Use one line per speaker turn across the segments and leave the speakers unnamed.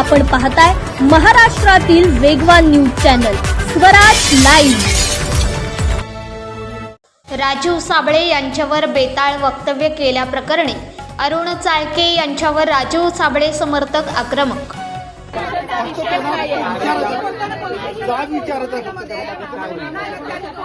आपण पाहताय महाराष्ट्रातील वेगवान news channel Swaraj live.
Rajiv Sable यांच्यावर बेताळ वक्तव्य केल्याप्रकरणी अरुण चाळके यांच्यावर राजीव साबळे समर्थक आक्रमक
जाब विचारत आहे फक्त त्याला बाकी काही नाही.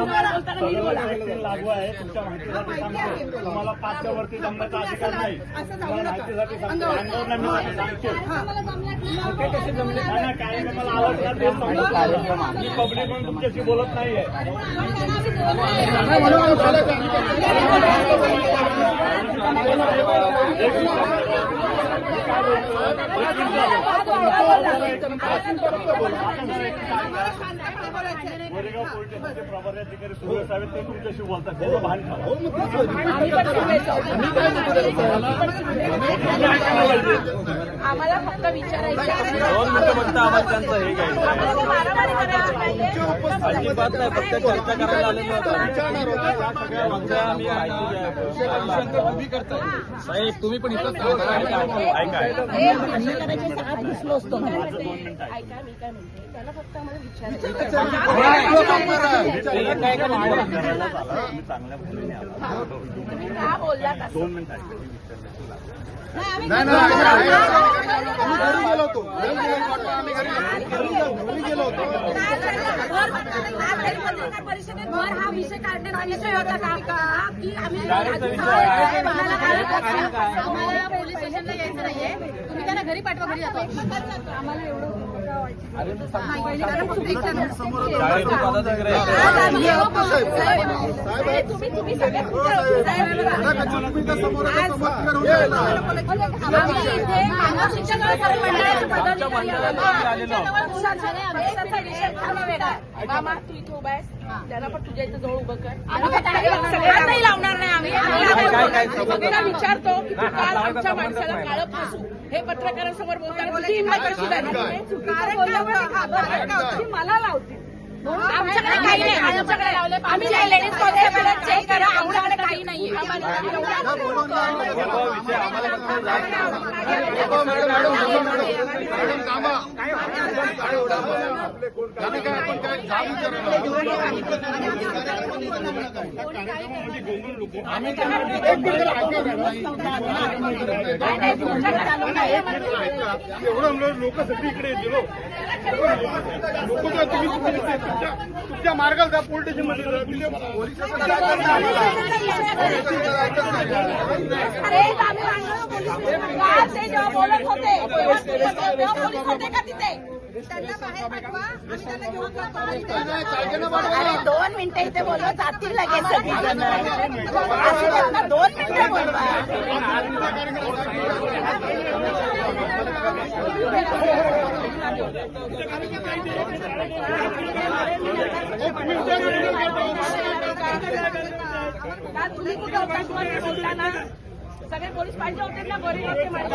लागू आहे तुमच्या माहितीसाठी सांगतो तुम्हाला पाचच्या वरती जमण्याचा अधिकार नाही माहितीसाठी सांगतो अंगावर मी सांगतो कार्यक्रमाला आवाज मी पब्लिक म्हणून तुमच्याशी बोलत नाहीये
एक म्हणून आम्ही चालत आहे.
गोरेगाव पोलीस स्टेशनचे प्रभारी अधिकारी सुरेश साहेब ते तुमच्याशी बोलतात त्याचं भान.
आम्ही?
आम्हाला फक्त.
दोन मिनिटं फक्त आवाज त्यांचा हे घ्यायचा
आम्हाला.
अजिबात नाही फक्त चर्चा करायला आलेलो होतो
विचारणार होता.
या सगळ्या वक्त्या मी माहिती द्या. साहेब तुम्ही पण थांबा. ऐका
हे
दोन मिनिटं
घरी गेलो होतो. घरी गेलो होतो.
परिषदेत भर हा विषय काढण्याचा विषय होता का आम्हाला पोलीस स्टेशनला यायचं नाहीये तुम्ही त्यांना घरी पाठवा घरी जातो आम्हाला एवढं त्याला पण तुझ्या इथं जवळ उभं कर लावणार नाही फक्त विचारतो की तू काल आमच्या माणसाला काळं फासू. हे पत्रकारांसमोर बोलताना तुझी हिंमत कशी झाली? मला लावते आमच्याकडे काही नाही आमच्याकडे आम्ही नाही लेडीज कॉन्स्टेबल चेक करा. आमच्याकडे काही.
हो, मॅडम, मॅडम, हो, मॅडम. आम्ही एवढं लोक सगळी इकडे येतील लोक तुम्ही तुमच्या तुमच्या मार्गाला जा पोलीस स्टेशनमध्ये पोलीस
होते का तिथे? अरे दोन मिनिटं इथे बोललो जातील लगेच सगळीजण असू देत ना, दोन मिनिटं बोलवा तुम्ही कुठे होता तुम्हाला बोलला ना सगळे पोलीस पाहिजे होते ना गोरेगावचे माणसं.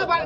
हा